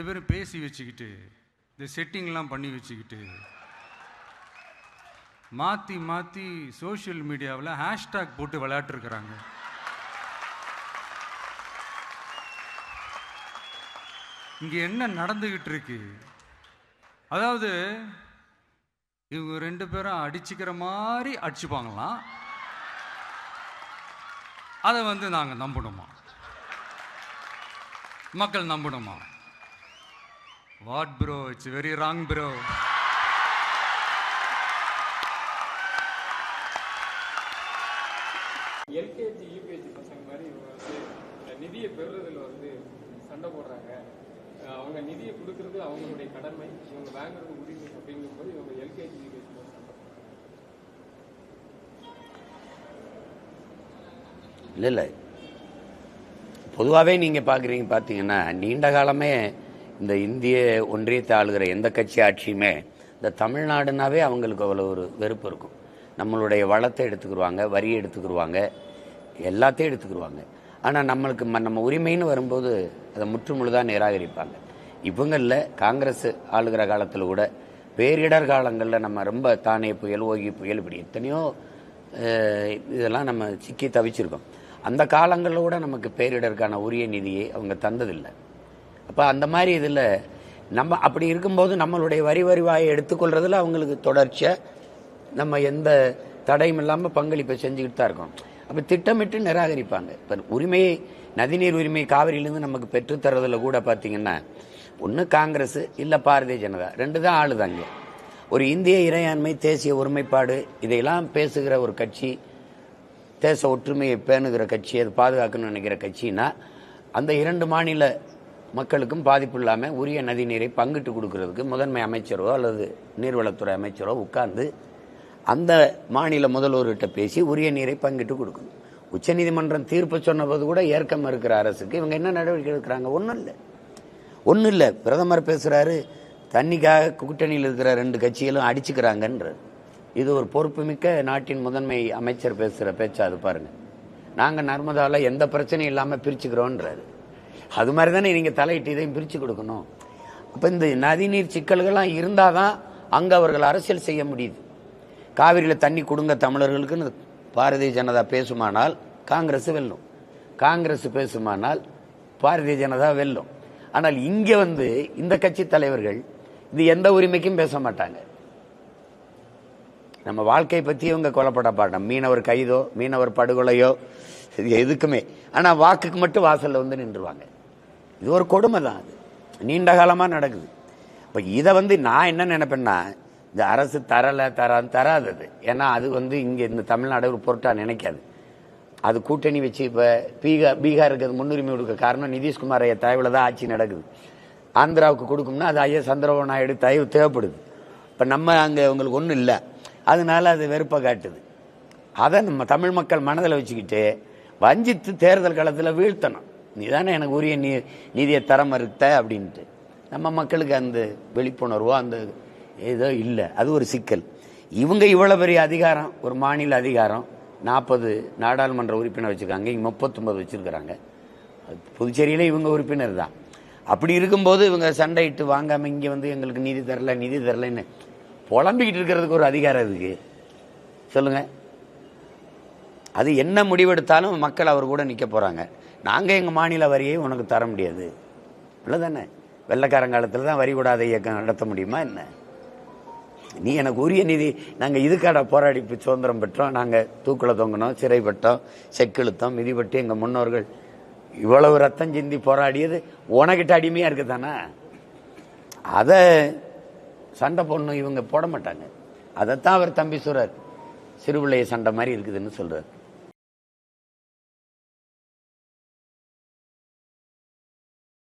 ரெண்டு பேரும் பேசி வச்சுக்கிட்டு இந்த செட்டிங்லாம் பண்ணி வச்சுக்கிட்டு மாற்றி மாற்றி சோஷியல் மீடியாவில் ஹேஷ்டேக் போட்டு விளையாட்டுருக்குறாங்க. இங்கே என்ன நடந்துக்கிட்டு இருக்கு அதாவது இவங்க ரெண்டு பேரும் அடிச்சுக்கிற மாதிரி அடிச்சுப்பாங்களாம். அதை வந்து நாங்கள் நம்பணுமா? மக்கள் நம்பணுமா? What bro it's very wrong bro. LKG UKG பசங்க மாதிரி இவங்க வந்து இந்த நிதியை பெறுறதுல வந்து சண்டை போடுறாங்க. அவங்க நிதியை கொடுக்கறது அவங்களுடைய கடமை. இவங்க வாங்குறது உரிமை அப்படிங்கும்போது இவங்க எல்கேஜி யூகேஜி இல்லை இல்லை. பொதுவாகவே நீங்கள் பார்க்குறீங்க பார்த்தீங்கன்னா நீண்ட காலமே இந்த இந்திய ஒன்றியத்தை ஆளுகிற எந்த கட்சி ஆட்சியுமே இந்த தமிழ்நாடுனாவே அவங்களுக்கு அவ்வளோ ஒரு வெறுப்பு இருக்கும். நம்மளுடைய வளத்தை எடுத்துக்கிடுவாங்க வரியை எடுத்துக்கிடுவாங்க எல்லாத்தையும் எடுத்துக்கிடுவாங்க ஆனால் நம்மளுக்கு ம- நம்ம உரிமைன்னு வரும்போது அதை முற்றுமுழுதாக நிராகரிப்பாங்க. இவங்களில் காங்கிரஸ் ஆளுகிற காலத்தில் கூட பேரிடர் காலங்களில் நம்ம ரொம்ப தானே புயல் ஓகி புயல் இப்படி எத்தனையோ இதெல்லாம் நம்ம சிக்கி தவிச்சிருக்கோம். அந்த காலங்களில் கூட நமக்கு பேரிடருக்கான உரிய நிதியை அவங்க தந்ததில்லை. அப்போ அந்த மாதிரி இதில் நம்ம அப்படி இருக்கும்போது நம்மளுடைய வரி வரிவாயை எடுத்துக்கொள்றதுல அவங்களுக்கு தொடர்ச்சியாக நம்ம எந்த தடையும் இல்லாமல் பங்களிப்பை செஞ்சுக்கிட்டு தான் இருக்கோம். அப்போ திட்டமிட்டு நிராகரிப்பாங்க. இப்போ உரிமையை நதிநீர் உரிமை காவிரியிலேருந்து நமக்கு பெற்றுத்தரதில் கூட பார்த்தீங்கன்னா ஒன்று காங்கிரஸ் இல்லை பாரதிய ஜனதா. ரெண்டு தான் ஆளுதாங்க ஒரு இந்திய இறையாண்மை தேசிய ஒருமைப்பாடு இதையெல்லாம் பேசுகிற ஒரு கட்சி தேச ஒற்றுமையை பேணுகிற கட்சி அது பாதுகாக்கணும்னு நினைக்கிற கட்சினா அந்த இரண்டு மாநில மக்களுக்கும் பாதிப்பு இல்லாமல் உரிய நதிநீரை பங்கிட்டு கொடுக்கறதுக்கு முதன்மை அமைச்சரோ அல்லது நீர்வளத்துறை அமைச்சரோ உட்கார்ந்து அந்த மாநில முதல்வர்கிட்ட பேசி உரிய நீரை பங்கிட்டு கொடுக்கணும். உச்சநீதிமன்றம் தீர்ப்பு சொன்னபோது கூட ஏற்கம் இருக்கிற அரசுக்கு இவங்க என்ன நடவடிக்கை எடுக்கிறாங்க? ஒன்றும் இல்லை. ஒன்றும் இல்லை. பிரதமர் பேசுகிறாரு தண்ணிக்காக கூட்டணியில் இருக்கிற ரெண்டு கட்சிகளும் அடிச்சுக்கிறாங்கன்றார். இது ஒரு பொறுப்புமிக்க நாட்டின் முதன்மை அமைச்சர் பேசுகிற பேச்சா அது பாருங்கள் நாங்கள் நர்மதாவில் எந்த பிரச்சனையும் இல்லாமல் பிரிச்சுக்கிறோன்றாரு. அது மாதிரி தானே நீங்கள் தலையிட்டு இதையும் பிரித்து கொடுக்கணும். அப்போ இந்த நதிநீர் சிக்கல்கள்லாம் இருந்தால் தான் அங்கே அவர்கள் அரசியல் செய்ய முடியுது. காவிரியில் தண்ணி கொடுங்க தமிழர்களுக்குன்னு பாரதிய ஜனதா பேசுமானால் காங்கிரஸ் வெல்லும். காங்கிரஸ் பேசுமானால் பாரதிய ஜனதா வெல்லும். ஆனால் இங்கே வந்து இந்த கட்சி தலைவர்கள் இது எந்த உரிமைக்கும் பேச மாட்டாங்க. நம்ம வாழ்க்கை பற்றி இவங்க கொல்லப்பட பாட்டம் மீனவர் கைதோ மீனவர் படுகொலையோ எதுக்குமே. ஆனால் வாக்குக்கு மட்டும் வாசலில் வந்து நின்றுவாங்க. இது ஒரு கொடுமை தான் அது. நீண்ட காலமாக நடக்குது. இப்போ இதை வந்து நான் என்ன நினைப்பேன்னா இந்த அரசு தரலை தர தராதது. ஏன்னா அது வந்து இங்கே இந்த தமிழ்நாடு ஒரு பொருட்டாக நினைக்காது. அது கூட்டணி வச்சு இப்போ பீகார் பீகாருக்கு அது முன்னுரிமை கொடுக்க காரணம் நிதிஷ்குமார் ஐயா தயவில் தான் ஆட்சி நடக்குது. ஆந்திராவுக்கு கொடுக்கும்னா அது ஐயா சந்திரபாபு நாயுடு தயவு தேவைப்படுது. இப்போ நம்ம அங்கே உங்களுக்கு ஒன்றும் இல்லை. அதனால அது வெறுப்பை காட்டுது. அதை நம்ம தமிழ் மக்கள் மனதில் வச்சுக்கிட்டு வஞ்சித்து தேர்தல் காலத்தில் வீழ்த்தணும். நீ தானே எனக்கு உரிய நீ நீதியை தர மறுத்த அப்படின்ட்டு. நம்ம மக்களுக்கு அந்த விழிப்புணர்வோ அந்த ஏதோ இல்லை. அது ஒரு சிக்கல். இவங்க இவ்வளோ பெரிய அதிகாரம் ஒரு மாநில அதிகாரம் நாற்பது நாடாளுமன்ற உறுப்பினர் வச்சுருக்காங்க இங்கே முப்பத்தொம்பது வச்சுருக்கிறாங்க. புதுச்சேரியில் இவங்க உறுப்பினர் தான். அப்படி இருக்கும்போது இவங்க சண்டையிட்டு வாங்காமல் இங்கே வந்து எங்களுக்கு நிதி தரல நிதி தரலன்னு புலம்பிக்கிட்டு இருக்கிறதுக்கு ஒரு அதிகாரம் இருக்குது சொல்லுங்கள் அது என்ன முடிவெடுத்தாலும் மக்கள் அவர் கூட நிற்க போகிறாங்க நாங்கள் எங்கள் மாநில வரியை உனக்கு தர முடியாது. தானே வெள்ளக்காரங்காலத்தில் தான் வரி கூடாத இயக்கம் நடத்த முடியுமா என்ன? நீ எனக்கு உரிய நிதி நாங்கள் இதுக்காட போராடிப்பு சுதந்திரம் பெற்றோம். நாங்கள் தூக்கில் தொங்கினோம் சிறைப்பட்டோம் செக்கிழுத்தோம் மிதிப்பட்டு எங்கள் முன்னோர்கள் இவ்வளவு ரத்தம் சிந்தி போராடியது உனக்கிட்ட அடிமையாக இருக்கு தானே அதை சண்டை போடணும் இவங்க போட மாட்டாங்க. அதைத்தான் அவர் தம்பி சொல்கிறார் சிறுபிள்ளைய சண்டை மாதிரி இருக்குதுன்னு சொல்கிறார்